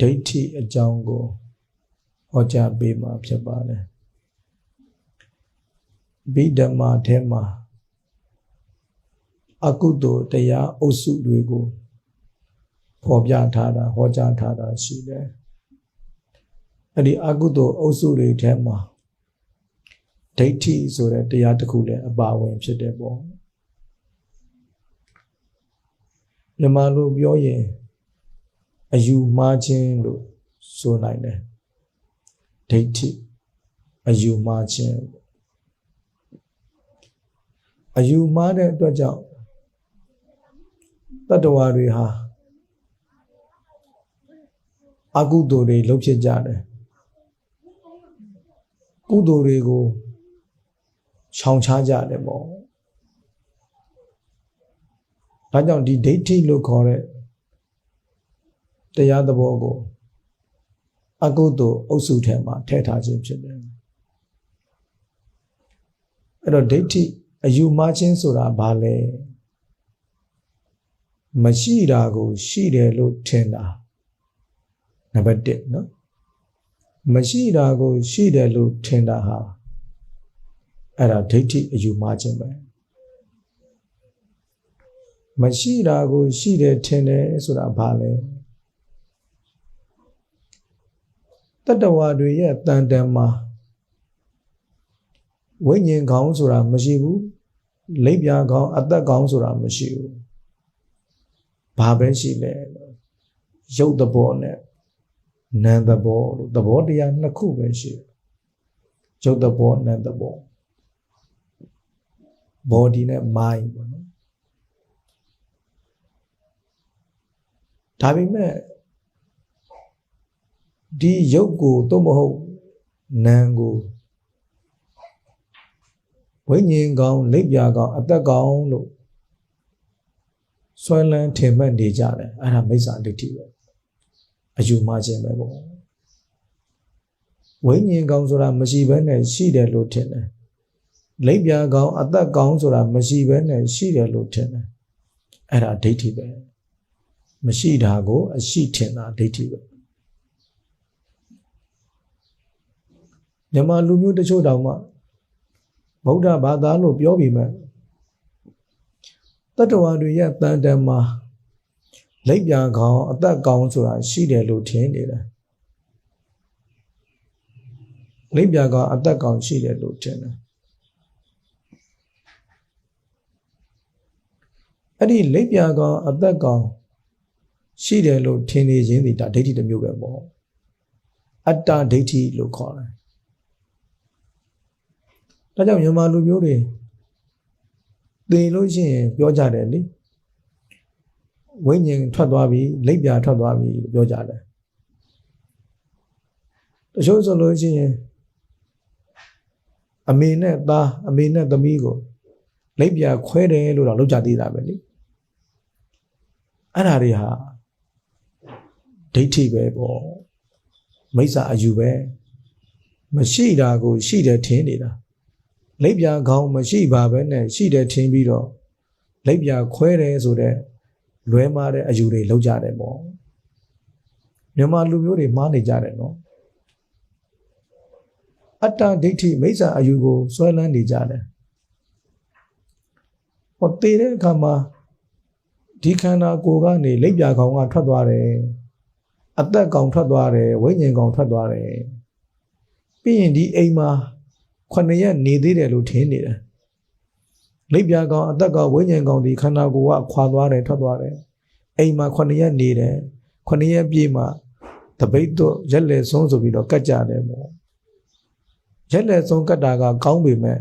ဒိဋ္ဌိအကြောင်းကိုဟောကြားပေးမှာဖြစ်ပါတယ်ဗိဓမာထဲမှာအကုသိုလ်တရားအုပ်စုတွေကိုဖော်ပြထားတာဟောကြားထားတာရှိတယ်အဲ့ဒီအကုသိုလ်အုပ်စုတွေထဲမှာဒိဋ္ဌိဆိုတဲ့တရားတစ်ခုလည်းအပါဝင်ဖြစ်တယ်ပေါ့မြန်မာလိုပြောရင် အယူမှားခြင်းလို့ဆိုနိုင်တယ်ဒိဋ္ဌိအယူမှားခြင်းအယူမှားတဲ့အတွက်ကြောင့်တတ္တဝါတွေဟာအကုသိုလ်တွေလုပ်ဖြစ်ကြတယ်ကုသိုလ်တွေကိုခြောင်ချကြတယ်ပေါ့ဒါကြောင့်ဒီဒိဋ္ဌိလို့ခေါ်တဲ့ တရားသဘောကိုအကုသို့အုပ်စုထဲမှာထည့်ထားခြင်းဖြစ်တယ်အဲ့တော့ဒိဋ္ဌိအယူမှားခြင်းဆိုတာဘာလဲမရှိတာကိုရှိတယ်လို့ထင်တာနံပါတ်1နော်မရှိတာကိုရှိတယ်လို့ထင်တာဟာအဲ့ဒါဒိဋ္ဌိအယူမှားခြင်းပဲမရှိတာကိုရှိတယ်ထင်တယ်ဆိုတာဘာလဲ တတဝါတွေရဲ့တန်တန်မှာဝိညာဉ်ခေါင်းဆိုတာမရှိဘူးလိပ်ပြာခေါင်းအသက်ခေါင်းဆိုတာမရှိဘူးဘာပဲရှိလဲရုပ်သဘောနဲ့နာမ်သဘောလို့သဘောတရားနှစ်ခုပဲရှိတယ်ရုပ်သဘောနာမ်သဘော body နဲ့ mind ပေါ့နော်ဒါပေမဲ့ ဒီရုပ်ကိုသို့မဟုတ်နာမ်ကိုဝိညာဉ်ကောင်းလက်ပြကောင်းအသက်ကောင်းလို့ဆွဲလန်းထင်မှတ်နေကြတယ်အဲ့ဒါမိစ္ဆာဒိဋ္ဌိပဲအယူမှားခြင်းပဲပေါ့ဝိညာဉ်ကောင်းဆိုတာမရှိဘဲနဲ့ရှိတယ်လို့ထင်တယ်လက်ပြကောင်းအသက်ကောင်းဆိုတာမရှိဘဲနဲ့ရှိတယ်လို့ထင်တယ်အဲ့ဒါဒိဋ္ဌိပဲမရှိတာကို အရှိထင်တာဒိဋ္ဌိပဲ မြန်မာလူမျိုးတချို့တောင်မှဗုဒ္ဓဘာသာလို့ပြောပြီးမှတတ္တဝါတွေရဲ့တန်တန်မှာလက်ပြကောင်းအသက်ကောင်းဆိုတာရှိတယ်လို့ထင်နေတယ်လက်ပြကောင်းအသက်ကောင်းရှိတယ်လို့ထင်တယ်အဲ့ဒီလက်ပြကောင်းအသက်ကောင်းရှိတယ်လို့ထင်နေခြင်းဒီဒါဒိဋ္ဌိတစ်မျိုးပဲပေါ့အတ္တဒိဋ္ဌိလို့ခေါ်တယ် ဒါကြောင့်မြန်မာလူမျိုးတွေသိလို့ရှိရင်ပြောကြတယ်လေဝိညာဉ်ထွက်သွားပြီလက်ပြထွက်သွားပြီလို့ပြောကြတယ်တချို့ဆိုလို့ရှိရင်အမေနဲ့သားအမေနဲ့သမီးကိုလက်ပြခွဲတယ်လို့တော့လောက်ကြသေးတာပဲလေအဲ့ဓာတွေဟာဒိဋ္ဌိပဲပေါ့မိစ္ဆာအယူပဲမရှိတာကိုရှိတယ်ထင်နေတာ လက်ပြခေါင်းမရှိပါပဲနဲ့ရှိတယ်ထင်ပြီးတော့လက်ပြခွဲတယ်ဆိုတော့လွဲမားတဲ့အယူတွေလောက်ကြတယ်ပေါ့မြန်မာလူမျိုးတွေမှားနေကြတယ်နော်အတ္တဒိဋ္ဌိမိစ္ဆာအယူကိုဆွဲလန်းနေကြတယ်ဟောတည်တဲ့အခါမှာဒီခန္ဓာကိုယ်ကနေလက်ပြခေါင်းကထွက်သွားတယ်အသက်ကောင်ထွက်သွားတယ်ဝိညာဉ်ကောင်ထွက်သွားတယ်ပြီးရင်ဒီအိမ်မှာ ခုနှစ်ရက်နေသေးတယ်လို့ထင်နေတယ်လိပ်ပြာကောင်အသက်ကောင်ဝိညာဉ်ကောင်ဒီခန္ဓာကိုယ်ကခွာသွားတယ်ထွက်သွားတယ်အိမ်မှာခုနှစ်ရက်နေတယ်ခုနှစ်ရက်ပြည့်မှတပိတ်တော့ရက်လက်ဆုံးဆိုပြီးတော့ကတ်ကြတယ်ပေါ့ရက်လက်ဆုံးကတ်တာကကောင်းပေမဲ့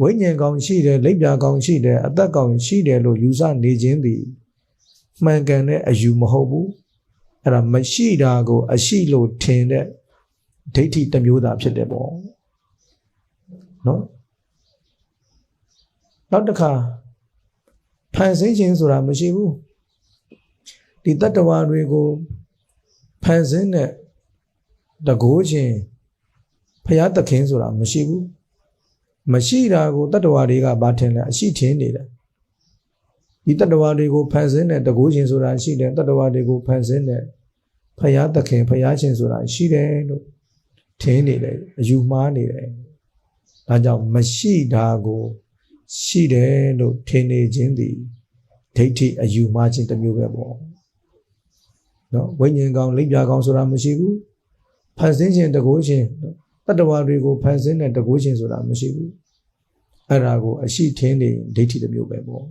ဝိညာဉ်ကောင်ရှိတယ်လိပ်ပြာကောင်ရှိတယ်အသက်ကောင်ရှိတယ်လို့ယူဆနေခြင်းသည်မှန်ကန်တဲ့အယူမဟုတ်ဘူးအဲ့ဒါမရှိတာကို အရှိလို့ထင်တဲ့ဒိဋ္ဌိတစ်မျိုးသာဖြစ်တယ်ပေါ့ နော်နောက်တစ်ခါဖန်ဆင်းခြင်းဆိုတာမရှိဘူးဒီတတ္တဝါတွေကိုဖန်ဆင်းတဲ့တကိုးခြင်းဖရာသခင်ဆိုတာမရှိဘူးမရှိတာကိုတတ္တဝါတွေကဘာထင်လဲအရှိထင်နေတယ်ဒီတတ္တဝါတွေကိုဖန်ဆင်းတဲ့တကိုးခြင်းဆိုတာရှိတယ်တတ္တဝါတွေကိုဖန်ဆင်းတဲ့ဖယားသခင်ဖယားရှင်ဆိုတာရှိတယ်လို့ထင်နေတယ်အယူမှားနေတယ် ဒါကြောင့်မရှိတာကိုရှိတယ်လို့ထင်နေခြင်းသည်ဒိဋ္ဌိအယူမှားခြင်းတစ်မျိုးပဲပေါ့နော်ဝိညာဉ်ကောင်လိပ်ပြာကောင်ဆိုတာမရှိဘူးဖန်ဆင်းခြင်းတကိုးခြင်းတတ္တဝါတွေကိုဖန်ဆင်းတဲ့တကိုးခြင်းဆိုတာမရှိဘူးအဲ့ဒါကိုအရှိထင်းနေဒိဋ္ဌိတစ်မျိုးပဲပေါ့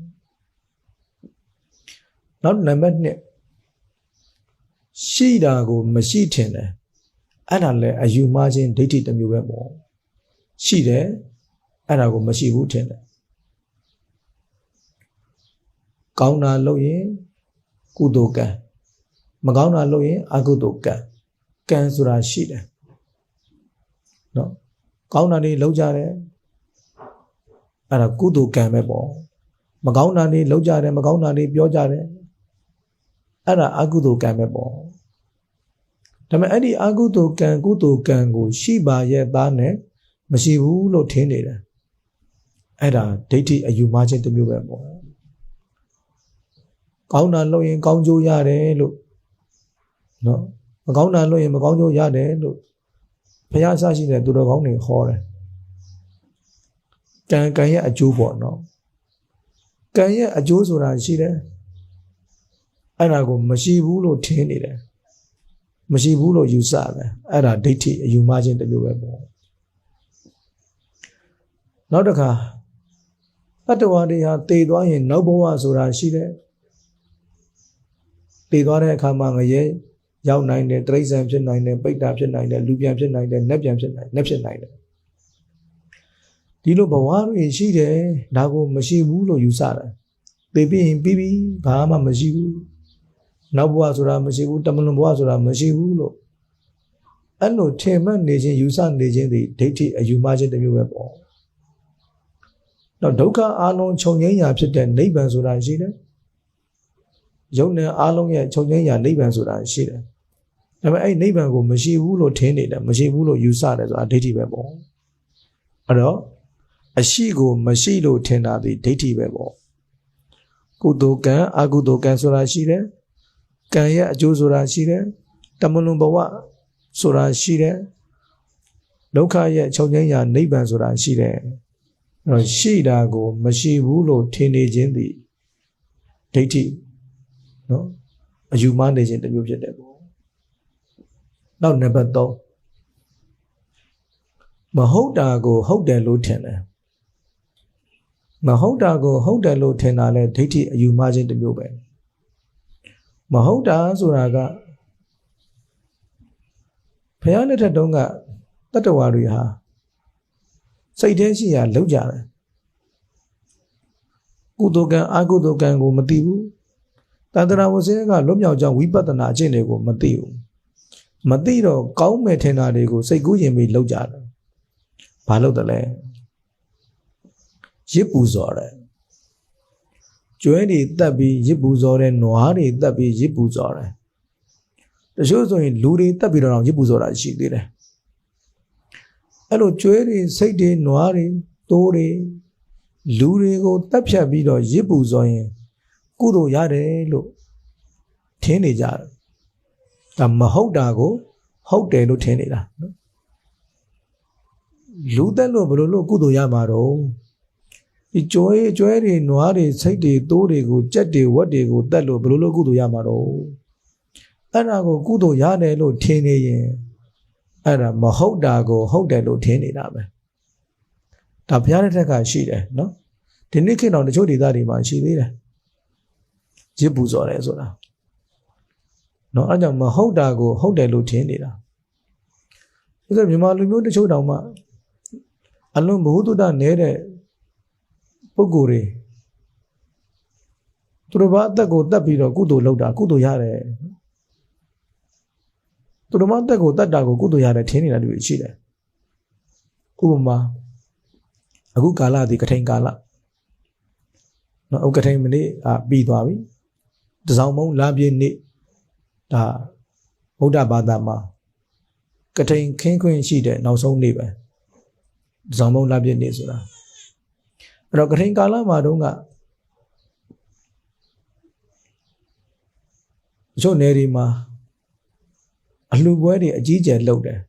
နောက်နံပါတ်1ရှိတာကိုမရှိထင်တယ်အဲ့ဒါလည်းအယူမှားခြင်းဒိဋ္ဌိတစ်မျိုးပဲပေါ့ ရှိတယ်အဲ့ဒါကိုမရှိဘူးထင်တယ်ကောင်းတာလုပ်ရင်ကုသိုလ်ကံမကောင်းတာလုပ်ရင်အကုသိုလ်ကံကံဆိုတာရှိတယ်နော်ကောင်းတာတွေလုပ်ကြတယ်အဲ့ဒါကုသိုလ်ကံပဲပေါ့မကောင်းတာတွေလုပ်ကြတယ်မကောင်းတာတွေပြောကြတယ်အဲ့ဒါအကုသိုလ်ကံပဲပေါ့ဒါပေမဲ့အဲ့ဒီအကုသိုလ်ကံကုသိုလ်ကံကို ရှိပါရဲ့သားနဲ့ မရှိဘူးလို့ထင်နေတယ်အဲ့ဒါဒိဋ္ဌိအယူမှားခြင်းတစ်မျိုးပဲပေါ့ကောင်းတာလုပ်ရင်ကောင်းကျိုးရတယ်လို့နော်မကောင်းတာလုပ်ရင်မကောင်းကျိုးရတယ်လို့ဘုရားဆရှိတဲ့သူတော်ကောင်းတွေဟောတယ်ကံကံရဲ့အကျိုးပေါ့နော်ကံရဲ့အကျိုးဆိုတာရှိတယ်အဲ့ဒါကိုမရှိဘူးလို့ထင်နေတယ်မရှိဘူးလို့ယူဆတယ်အဲ့ဒါဒိဋ္ဌိအယူမှားခြင်းတစ်မျိုးပဲပေါ့ နောက်တစ်ခါတတ္တဝါတွေဟာတည်သွားရင် နောက်ဘဝဆိုတာရှိတယ်တည်သွားတဲ့အခါမှာငရဲရောက်နိုင်တယ်တိရစ္ဆာန်ဖြစ်နိုင်တယ်ပိဋ္ဌာဖြစ်နိုင်တယ်လူပြန်ဖြစ်နိုင်တယ်နတ်ပြန်ဖြစ်နိုင်နတ်ဖြစ်နိုင်တယ်ဒီလိုဘဝတွေရှိတယ်ဒါကိုမရှိဘူးလို့ယူဆတယ်သိပြီးရင်ပြီးပြီဘာမှမရှိဘူးနောက်ဘဝဆိုတာမရှိဘူးတမလွန်ဘဝဆိုတာမရှိဘူးလို့အဲ့လိုထင်မှတ်နေခြင်းယူဆနေခြင်းဒီဒိဋ္ဌိအယူမှားခြင်းတစ်မျိုးပဲပေါ့ တော့ဒုက္ခအလုံးခြုံငိမ့်ရာဖြစ်တဲ့နိဗ္ဗာန်ဆိုတာရှိတယ်ယုံနဲ့အလုံးရဲ့ခြုံငိမ့်ရာနိဗ္ဗာန်ဆိုတာရှိတယ်ဒါပေမဲ့အဲ့နိဗ္ဗာန်ကိုမရှိဘူးလို့ထင်နေတယ်မရှိဘူးလို့ယူဆတယ်ဆိုတာဒိဋ္ဌိပဲပေါ့အဲ့တော့အရှိကိုမရှိလို့ထင်တာဒီဒိဋ္ဌိပဲပေါ့ကုသိုလ်ကံအကုသိုလ်ကံဆိုတာရှိတယ်ကံရဲ့အကျိုးဆိုတာရှိတယ်တမလွန်ဘဝဆိုတာရှိတယ်ဒုက္ခရဲ့ချုပ်ငြိမ်းရာနိဗ္ဗာန်ဆိုတာရှိတယ်အဲ့ တော့ရှိတာကို မရှိဘူးလို့ထင်နေခြင်းသည်ဒိဋ္ဌိနော်အယူမှားနေခြင်းတစ်မျိုးဖြစ်တယ်ပေါ့နောက်နံပါတ်3မဟုတ်တာကို ဟုတ်တယ်လို့ထင်တယ်မဟုတ်တာကို ဟုတ်တယ်လို့ထင်တာလဲဒိဋ္ဌိအယူမှားခြင်းတစ်မျိုးပဲမဟုတ်တာဆိုတာကဘုရားလက်ထက်တုန်းကတတ္တဝါတွေဟာ စိတ်ထဲရှိရာလောက်ကြတယ်ကုသိုလ်ကံအကုသိုလ်ကံကိုမသိဘူးတန္တရာဝဆင်းကလွတ်မြောက်ကြောင်းဝိပဿနာအကျင့်တွေကိုမသိဘူးမသိတော့ကောင်းမဲ့ထင်တာတွေကိုစိတ်ကူးရင်ပြီးလောက်ကြတယ်ဘာလို့တလဲရစ်ပူဇော်တယ်ကျွဲတွေတက်ပြီးရစ်ပူဇော်တယ်နွားတွေတက်ပြီးရစ်ပူဇော်တယ်တချို့ဆိုရင်လူတွေတက်ပြီးတော့ရစ်ပူဇော်တာရှိသေးတယ် အဲ့လိုကျွဲတွေစိတ်တွေနွားတွေတိုးတွေလူတွေကိုတက်ဖြတ်ပြီးတော့ရစ်ပူဇော်ရင်ကုသိုလ်ရတယ်လို့ထင်နေကြတယ်ဒါမဟုတ်တာကို ဟုတ်တယ်လို့ထင်နေတာနော်လူသက်လို့ဘယ်လိုလို့ကုသိုလ်ရမှာတော့ဒီကြွဲကြွဲတွေနွားတွေစိတ်တွေသိုးတွေကိုကြက်တွေဝက်တွေကိုတက်လို့ဘယ်လိုလို့ကုသိုလ်ရမှာတော့အဲ့ဒါကိုကုသိုလ်ရတယ်လို့ထင်နေရင် အဲ့ဒါမဟုတ်တာကိုဟုတ်တယ်လို့ထင်နေတာပဲဒါဘုရားတဲ့ထက်ကရှိတယ်နော်ဒီနေ့ခေတ်တော့တချို့ဒေသတွေမှာရှိသေးတယ်ရစ်ပူဇော်တယ်ဆိုတာနော်အဲ့ကြောင့်မဟုတ်တာကိုဟုတ်တယ်လို့ထင်နေတာဒါဆိုမြန်မာလူမျိုးတချို့တောင်မှအလွန်ဘ ഹു တုဒနေတဲ့ပုဂ္ဂိုလ်တွေသူတို့ဘာအသက်ကိုတတ်ပြီးတော့ကုသိုလ်လုပ်တာကုသိုလ်ရတယ် သူတို့မအသက်ကိုတတ်တာကိုကုသိုလ်ရတယ်ထင်နေတာတွေရှိတယ်ဥပမာအခုကာလဒီကထိန်ကာလနော်ဥက္ကထိန်မနေ့အာပြီးသွားပြီတစောင်းမုံလာပြည့်နေ့ဒါဗုဒ္ဓဘာသာမှာကထိန်ခင်းခွင့်ရှိတဲ့နောက်ဆုံးနေ့ပဲတစောင်းမုံလာပြည့်နေ့ဆိုတာအဲ့တော့ကထိန်ကာလမှာတုန်းကချို့နယ်ဒီမှာ အလှပွဲတွေအကြီးကျယ်လုပ်တယ်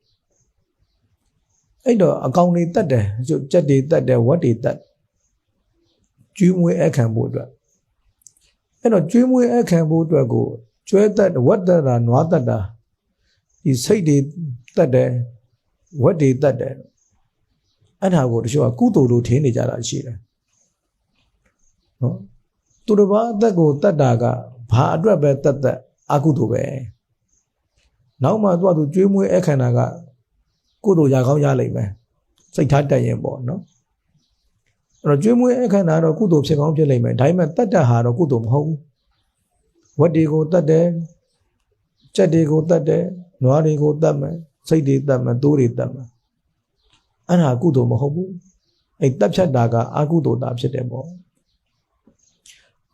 အဲ့တော့အကောင်တွေတတ်တယ်ကျုပ်ကြက်တွေတတ်တယ်ဝက်တွေတတ်ကျွေးမွေးအခမ်းဖို့အတွက်အဲ့တော့ကျွေးမွေးအခမ်းဖို့အတွက်ကိုကျွဲတတ်ဝက်တတ်တာနွားတတ်တာဒီစိတ်တွေတတ်တယ်ဝက်တွေတတ်တယ်အဲ့ဒါကိုတချို့ကကုသိုလ်လို့ထင်နေကြတာရှိတယ်နော်သူတစ်ပါးအသက်ကိုတတ်တာကဘာအတွက်ပဲတတ်တတ်အကုသိုလ်ပဲ နောက်မှသူကသူကျွေးမွေးအခမ်းတာကကုသိုလ်ရကောင်းရလိမ့်မယ်စိတ်ထားတက်ရင်ပေါ့နော်အဲ့တော့ကျွေးမွေးအခမ်းတာတော့ကုသိုလ်ဖြစ်ကောင်းဖြစ်လိမ့်မယ်ဒါပေမဲ့တတ်တတ်ဟာတော့ကုသိုလ်မဟုတ်ဘူးဝတ်တွေကိုတတ်တယ်ကြက်တွေကိုတတ်တယ်နွားတွေကိုတတ်မယ်စိတ်တွေတတ်မယ်တိုးတွေတတ်မယ်အဲ့ဒါကုသိုလ်မဟုတ်ဘူးအဲ့တက်ဖြတ်တာကအကုသိုလ်တာဖြစ်တယ်ပေါ့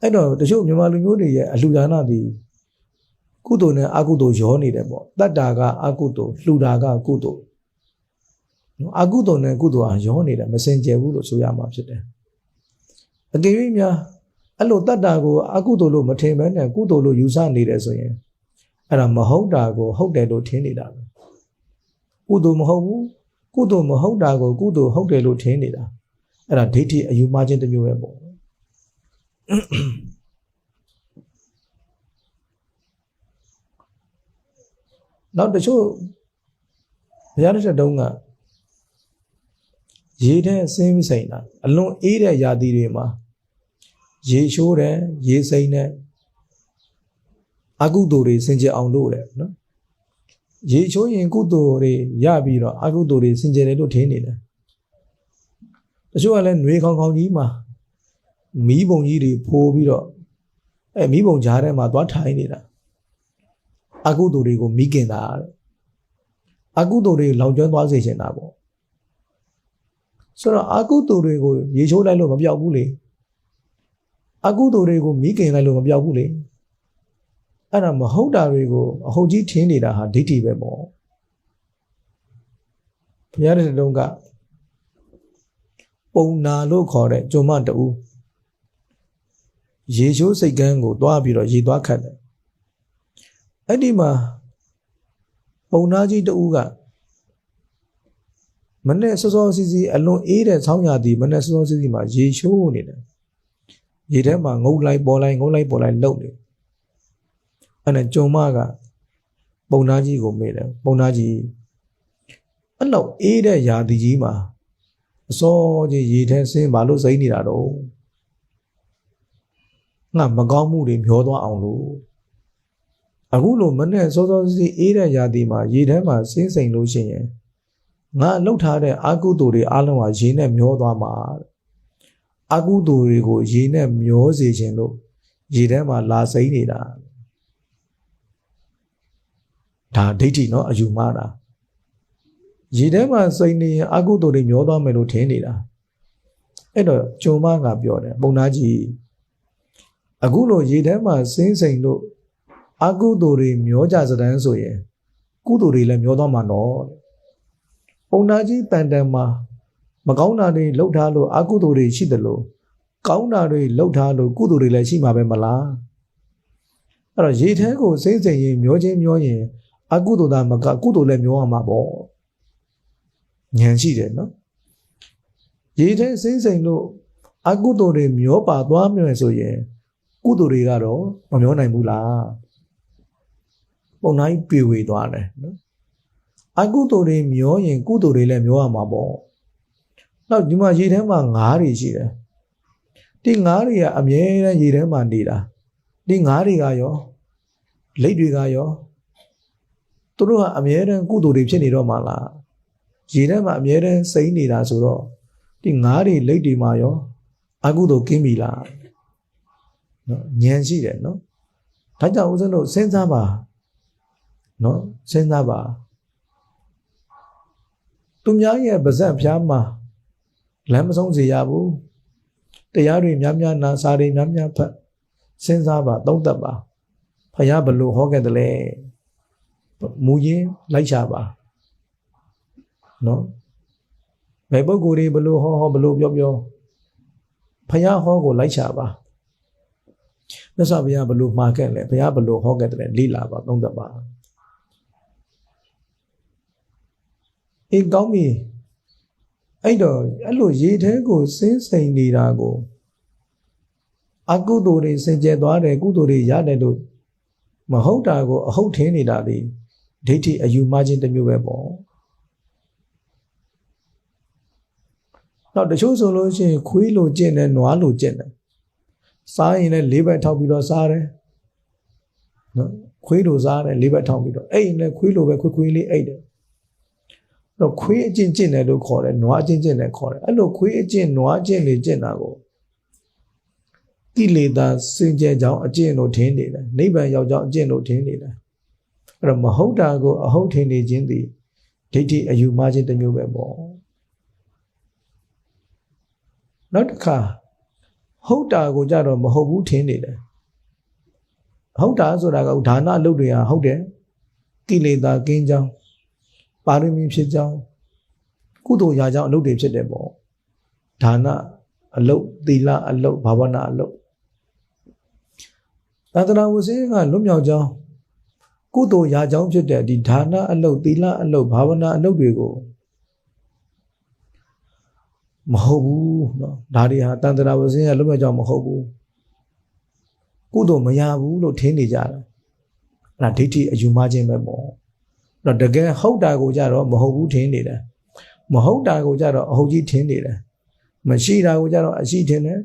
အဲ့တော့တချို့မြန်မာလူမျိုးတွေရဲ့အလှူဒါနသည် ကုသိုလ်နဲ့အကုသိုလ်ရောနေတယ်ပေါ့တတ်တာကအကုသိုလ်လှူတာကကုသိုလ်နော်အကုသိုလ်နဲ့ကုသိုလ်ဟာရောနေတယ်မစင်ကြယ်ဘူးလို့ဆိုရမှာဖြစ်တယ်အကယ်၍များအဲ့လိုတတ်တာကိုအကုသိုလ်လို့မထင်ဘဲနဲ့ကုသိုလ်လို့ယူဆနေတယ်ဆိုရင်အဲ့ဒါမဟုတ်တာကိုဟုတ်တယ်လို့ထင်နေတာပဲကုသိုလ်မဟုတ်ဘူးကုသိုလ်မဟုတ်တာကိုကုသိုလ်ဟုတ်တယ်လို့ထင်နေတာအဲ့ဒါဒိဋ္ဌိအယူမှားခြင်းတစ်မျိုးပဲပေါ့ နောက်တချို့ဘုရားတစ်တုံးကရေတဲ့အစင်းမစိမ့်တာအလွန်အေးတဲ့ရာသီတွေမှာရေရှိုးတယ်ရေစိမ့်တယ်အကုသိုလ်တွေစင်ကြအောင်လို့တဲ့နော်ရေချိုးရင်ကုသိုလ်တွေရပြီးတော့အကုသိုလ်တွေစင်ကြတယ်လို့ထင်နေတယ်တချို့ကလည်းຫນွေခေါင်ခေါင်ကြီးမှာမီးပုံကြီးတွေဖိုးပြီးတော့အဲမီးပုံကြားထဲမှာသွားထိုင်နေတာ အကုသိုလ်တွေကိုမိခင်တာတဲ့အကုသိုလ်တွေလောင်ကျွမ်းသွားစေချင်တာပေါ့ဆိုတော့အကုသိုလ်တွေကိုရေချိုးလိုက်လို့မပြောက်ဘူးလေအကုသိုလ်တွေကိုမိခင်လိုက်လို့မပြောက်ဘူးလေအဲ့ဒါမဟုတ်တာတွေကိုအဟုတ်ကြီးထင်းနေတာဟာဒိဋ္ဌိပဲပေါ့ဘုရားတဲ့တုန်းကပုံနာလို့ခေါ်တဲ့ဂျုံမတူရေချိုးစိတ်ကန်းကိုသွားပြီးတော့ရေသွားခတ်တယ် အဲ့ဒီမှာပုံနာကြီးတူကမနဲ့စောစောစီစီအလွန်အေးတဲ့ဆောင်းရာသီမနဲ့စောစောစီစီမှာရေချိုးနေတယ်ရေထဲမှာငုတ်လိုက်ပေါ်လိုက်ငုတ်လိုက်ပေါ်လိုက်လှုပ်နေအဲ့နဲ့ကြုံမကပုံနာကြီးကိုမေးတယ်ပုံနာကြီးအဲ့လောက်အေးတဲ့ရာသီကြီးမှာအစောကြီးရေထဲဆင်းဘာလို့စိမ့်နေတာတော့ငါမကောင်းမှုတွေမျောသွားအောင်လို့ အခုလိုမနဲ့စောစောစီအေးတဲ့ရာသီမှာရေထဲမှာဆင်းစိမ်လို့ရှိရင်ငါလှုပ်ထားတဲ့အာကုသိုလ်တွေအလုံးဟာရေနဲ့မျောသွားမှာအာကုသိုလ်တွေကိုရေနဲ့မျောစေခြင်းလို့ရေထဲမှာလာစိမ့်နေတာဒါဒိဋ္ဌိเนาะအယူမှားတာရေထဲမှာစိမ့်နေရင်အာကုသိုလ်တွေမျောသွားမယ်လို့ထင်နေတာအဲ့တော့ဂျုံမကပြောတယ်ပုံနာကြီးအခုလိုရေထဲမှာစင်းစိမ်လို့ အာကုသိုလ်တွေမျောကြစတဲ့ဆိုရင်ကုသိုလ်တွေလည်းမျောသွားမှာနော်ပုံနာကြီးတန်တန်မှာမကောင်းတာတွေလှုပ်ထားလို့အာကုသိုလ်တွေရှိတယ်လို့ကောင်းတာတွေလှုပ်ထားလို့ကုသိုလ်တွေလည်းရှိမှာပဲမလားအဲ့တော့ရေထဲကိုစိမ့်စိမ်ရင်မျောချင်းမျောရင်အကုသိုလ်သားမကကုသိုလ်လည်းမျောရမှာပေါ့ဉာဏ်ရှိတယ်နော်ရေထဲစိမ့်စိမ်လို့အကုသိုလ်တွေမျောပါသွားမြဲဆိုရင် ကုသိုလ်တွေကတော့မမျောနိုင်ဘူးလား ပုံနိုင်ပြေဝေသွားတယ်နော်အကုသိုလ်တွေမျောရင်ကုသိုလ်တွေလည်းမျောရမှာပေါ့နောက်ဒီမှာရေထဲမှာငါးတွေရှိတယ်ဒီငါးတွေကအမြဲတမ်းရေထဲမှာနေတာဒီငါးတွေကရောလိတ်တွေကရောသူတို့ကအမြဲတမ်းကုသိုလ်တွေဖြစ်နေတော့မှလားရေထဲမှာအမြဲတမ်းစိမ့်နေတာဆိုတော့ဒီငါးတွေလိတ်တွေမှာရောအကုသိုလ်ကင်းပြီလားနော်ဉာဏ်ရှိတယ်နော်ဒါကြောင့်ဦးဇင်းတို့စဉ်းစားပါ နော်စဉ်းစားပါသူများရဲ့ပါဇက်ဖျားမှာလမ်းမဆုံးစေရဘူးတရားတွေများများနာစာတွေများများဖတ်စဉ်းစားပါသုံးသပ်ပါဖယားဘလို့ဟောခဲ့တယ်လဲမူရင်းလိုက်ချပါနော်ဘယ်ပုဂ္ဂိုလ်တွေဘလို့ဟောဟောဘလို့ပြောပြောဖယားဟောကိုလိုက်ချပါမြတ်စွာဘုရားဘလို့မှာခဲ့လဲဘုရားဘလို့ဟောခဲ့တယ်လေလိလာပါသုံးသပ်ပါ အေးကောင်းပြီအဲ့တော့အဲ့လိုရေထဲကိုစင်းစိန်နေတာကိုအကုသိုလ်တွေစင်ကြယ်သွားတယ်ကုသိုလ်တွေရတယ်လို့မဟုတ်တာကိုအဟုတ်ထင်းနေတာလေဒိဋ္ဌိအယူမှားခြင်းတစ်မျိုးပဲပေါ့တော့တချို့ဆိုလို့ရှိရင်ခွေးလိုကျင့်တယ်နွားလိုကျင့်တယ်စားရင်လည်းလေးဘက်ထောက်ပြီးတော့စားတယ်နော်ခွေးလိုစားတယ်လေးဘက်ထောက်ပြီးတော့အဲ့ရင်လည်းခွေးလိုပဲခွေးခွေးလေးအိတ်တယ် တော့ခွေးအကျင့်ကျင့်တယ်လို့ခေါ်တယ်နွားအကျင့်ကျင့်တယ်ခေါ်တယ်အဲ့လိုခွေးအကျင့်နွားအကျင့်တွေကျင့်တာကိုကိလေသာစင်ကြယ်ကြောင်းအကျင့်လို့ထင်နေတယ်နိဗ္ဗာန်ရောက်ကြောင်းအကျင့်လို့ထင်နေတယ်အဲ့တော့မဟုတ်တာကိုအဟုတ်ထင်နေခြင်းသည်ဒိဋ္ဌိအယူမှားခြင်းတစ်မျိုးပဲပေါ့နောက်တစ်ခါဟုတ်တာကိုကြတော့မဟုတ်ဘူးထင်နေတယ်ဟုတ်တာဆိုတာကဒါနအလုပ်တွေဟာဟုတ်တယ်ကိလေသာကင်းကြောင်း ပါရမီဖြစ်ကြောင်းကုသိုလ်ရာကြောင်းအလုပ်တွေဖြစ်တယ်ပေါ့ဒါနအလုပ်သီလအလုပ်ဘာဝနာအလုပ်သန္တနာဝစီကလွတ်မြောက်ကြောင်းကုသိုလ်ရာကြောင်းဖြစ်တဲ့ဒီဒါနအလုပ်သီလအလုပ်ဘာဝနာအလုပ်တွေကိုမဟုတ်ဘူးเนาะဒါတွေဟာတန်တရာဝစင်းရလုံးဝကြောင့်မဟုတ်ဘူးကုသိုလ်မရဘူးလို့ထင်နေကြတာအဲ့ဒါဒိဋ္ဌိအယူမှားခြင်းပဲပေါ့ တော့တကယ်ဟုတ်တာကိုကြတော့မဟုတ်ဘူးထင်နေတယ်မဟုတ်တာကိုကြတော့အဟုတ်ကြီးထင်နေတယ်မရှိတာကိုကြတော့အရှိထင်တယ်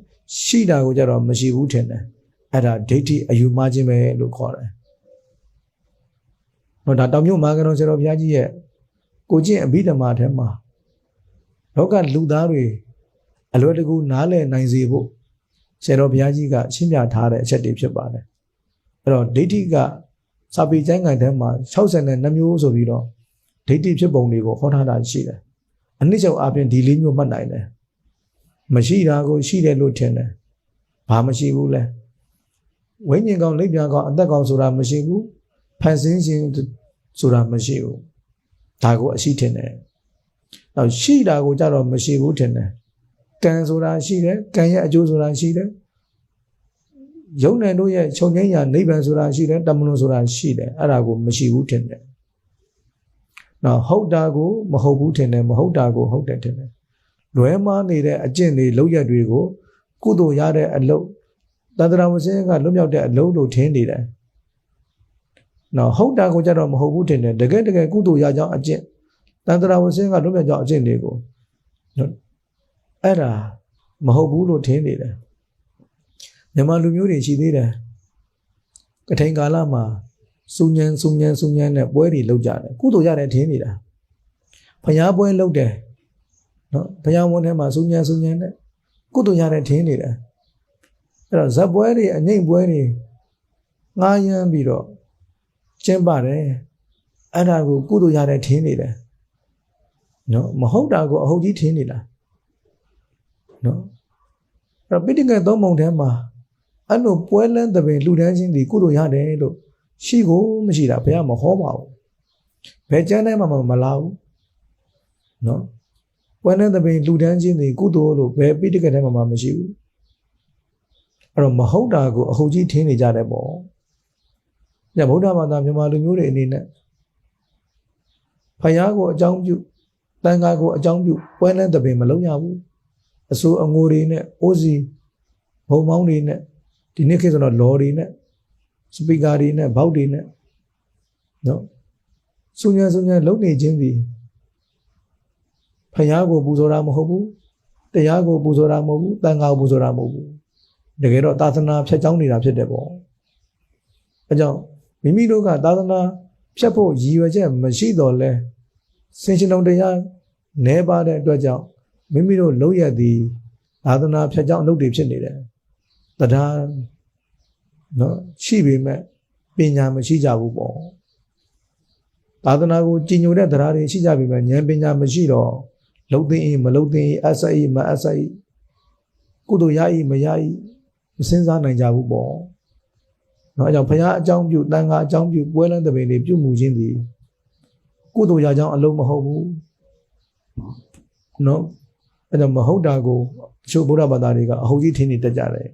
ရှိတာကိုကြတော့မရှိဘူးထင်တယ်အဲ့ဒါဒိဋ္ဌိအယူမှားခြင်းပဲလို့ခေါ်တယ်တော့ဒါတောင်မြို့မာကရုံဆရာတော်ဘုရားကြီးရဲ့ကိုကျင့်အဘိဓမ္မာထဲမှာလောကလူသားတွေအလွယ်တကူနားလည်နိုင်စေဖို့ဆရာတော်ဘုရားကြီးကရှင်းပြထားတဲ့အချက်တွေဖြစ်ပါတယ်အဲ့တော့ဒိဋ္ဌိက စာပေကျမ်းဂန်ထဲမှာ62မျိုးဆိုပြီးတော့ဒိဋ္ဌိဖြစ်ပုံတွေကိုဟောထားတာရှိတယ်အနည်းဆုံးအပြင်ဒီလေးမျိုးမှတ်နိုင်တယ်မရှိတာကိုရှိတယ်လို့ထင်တယ်ဘာမရှိဘူးလဲဝိညာဉ်ကောင်လက်ပြကောင်အသက်ကောင်ဆိုတာမရှိဘူးဖန်ဆင်းခြင်းဆိုတာမရှိဘူးဒါကိုအရှိထင်တယ်နောက်ရှိတာကိုကြတော့မရှိဘူးထင်တယ်ကံဆိုတာရှိတယ်ကံရဲ့အကျိုးဆိုတာရှိတယ် ယုံနယ်တို့ရဲ့ခြုံငိမ့်ရာနိဗ္ဗာန်ဆိုတာရှိတယ်တမလွန်ဆိုတာရှိတယ်အဲ့ဒါကိုမရှိဘူးထင်တယ်နောက်ဟုတ်တာကိုမဟုတ်ဘူးထင်တယ်မဟုတ်တာကိုဟုတ်တယ်ထင်တယ်လွဲမားနေတဲ့အကျင့်တွေလောက်ရက်တွေကိုကုသိုလ်ရတဲ့အလုပ်တန္တရာဝစင်းကလွတ်မြောက်တဲ့အလုပ်လို့ထင်နေတယ်နော်ဟုတ်တာကိုကြတော့မဟုတ်ဘူးထင်တယ်တကယ်တကယ်ကုသိုလ်ရကြောင်းအကျင့်တန်တရာဝဆင်းကလွတ်မြောက်ကြောင်းအကျင့်တွေကိုအဲ့ဒါမဟုတ်ဘူးလို့ထင်နေတယ် မြန်မာလူမျိုးတွေရှိသေးတယ်ကထိန်ကာလမှာစူညံစူညံစူညံနဲ့ပွဲတွေလုပ်ကြတယ်ကုသိုလ်ရတယ်ထင်နေတာဖျားပွဲလုပ်တယ်နော်ဘုရားဝန်ထဲမှာစူညံစူညံနဲ့ကုသိုလ်ရတယ်ထင်နေတယ်အဲ့တော့ဇက်ပွဲတွေအငိမ့်ပွဲတွေငားရမ်းပြီးတော့ကျင်းပါတယ်အဲ့ဒါကိုကုသိုလ်ရတယ်ထင်နေတယ်နော်မဟုတ်တာကိုအဟုတ်ကြီးထင်နေတာနော်အဲ့ပိဋကတ်သုံးပုံထဲမှာ အဲ့လိုပွဲလန်းတဲ့ပင်လူတန်းချင်းဒီကုသိုလ်ရတယ်လို့ရှိကိုမရှိတာဘုရားမဟောပါဘူးဘယ်ကျမ်းထဲမှာမလာဘူးနော်ပွဲလန်းတဲ့ပင်လူတန်းချင်းဒီကုသိုလ်လို့ဘယ်ပိဋကတ်ထဲမှာမရှိဘူးအဲ့တော့မဟုတ်တာကိုအဟုတ်ကြီးထင်နေကြတယ်ပေါ့ညဗုဒ္ဓဘာသာမြန်မာလူမျိုးတွေအနေနဲ့ဖယားကိုအကြောင်းပြုတန်ခါကိုအကြောင်းပြုပွဲလန်းတပင်မလုံးရဘူးအစိုးအငိုတွေနဲ့အိုးစီဘုံမောင်းတွေနဲ့ ဒီနေ့ခေတ်ဆိုတော့လော်တွေနဲ့စပီကာတွေနဲ့ဘောက်တွေနဲ့နော်စူညံစူညံလုံနေခြင်းသည်ဖယားကိုပူဇော်တာမဟုတ်ဘူးတရားကိုပူဇော်တာမဟုတ်ဘူးတန်ခါကိုပူဇော်တာမဟုတ်ဘူးတကယ်တော့သာသနာဖြတ်ကျောင်းနေတာဖြစ်တယ်ပေါ့အဲကြောင့်မိမိတို့ကသာသနာဖြတ်ဖို့ရည်ရွယ်ချက်မရှိတော့လဲစင်ရှင်တော်တရားနဲပါတဲ့အတွက်ကြောင့်မိမိတို့လုံးရသည်သာသနာဖြတ်ကြောင်းအလုပ်တွေဖြစ်နေတယ် တရားနော်ရှိပေမဲ့ပညာမရှိကြဘူးပေါ့သာသနာကိုကြည်ညိုတဲ့တရားတွေရှိကြပေမဲ့ဉာဏ်ပညာမရှိတော့လုံသိရင်မလုံသိရင်အဆက်ဤမအဆက်ဤကုသိုလ်ရဤမရဤမစင်စားနိုင်ကြဘူးပေါ့နော်အဲကြောင့်ဘုရားအကြောင်းပြုတန်ခါအကြောင်းပြုပွဲလန်းတဲ့ပင်တွေပြုမှုခြင်းသည်ကုသိုလ်ရကြောင်းအလုံးမဟုတ်ဘူးနော်အဲကြောင့်မဟုတ်တာကိုအချို့ဗုဒ္ဓဘာသာတွေကအဟုတ်ကြီးထင်နေတတ်ကြတယ်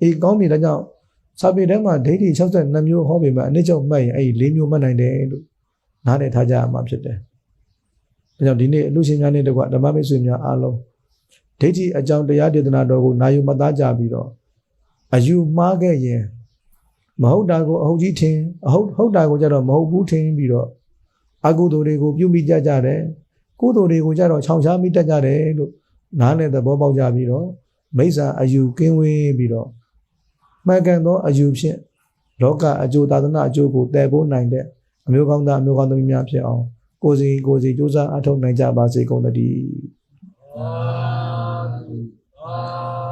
အေးကောင်းပြီဒါကြောင့်စာပေထဲမှာဒိဋ္ဌိ62မျိုးဟောပေမဲ့အနည်းချုပ်မှတ်ရင်အဲ့ဒီ၄မျိုးမှတ်နိုင်တယ်လို့နားလည်ထားကြရမှာဖြစ်တယ်ဒါကြောင့်ဒီနေ့အလူရှင်များနဲ့တကွဓမ္မမိတ်ဆွေများအားလုံးဒိဋ္ဌိအကြောင်းတရားဒေသနာတော်ကိုနာယူမသားကြပြီးတော့အယူမှားခဲ့ရင်မဟုတ်တာကိုအဟုတ်ကြီးထင်အဟုတ်ဟုတ်တာကိုကြတော့မဟုတ်ဘူးထင်ပြီးတော့အကုသိုလ်တွေကိုပြုမိကြကြတယ်ကုသိုလ်တွေကိုကြတော့ခြောင်ရှားမိတတ်ကြတယ်လို့နားနဲ့သဘောပေါက်ကြပြီးတော့မိစ္ဆာအယူကင်းဝေးပြီးတော့ မှန်ကန်သောအယူဖြင့်လောကအကျိုးသာသနာအကျိုးကိုတည်ဖို့နိုင်တဲ့အမျိုးကောင်းသားအမျိုးကောင်းသမီးများဖြစ်အောင်ကိုယ်စီကိုယ်စီကြိုးစားအထောက်နိုင်ကြပါစေကုန်သတည်းအာ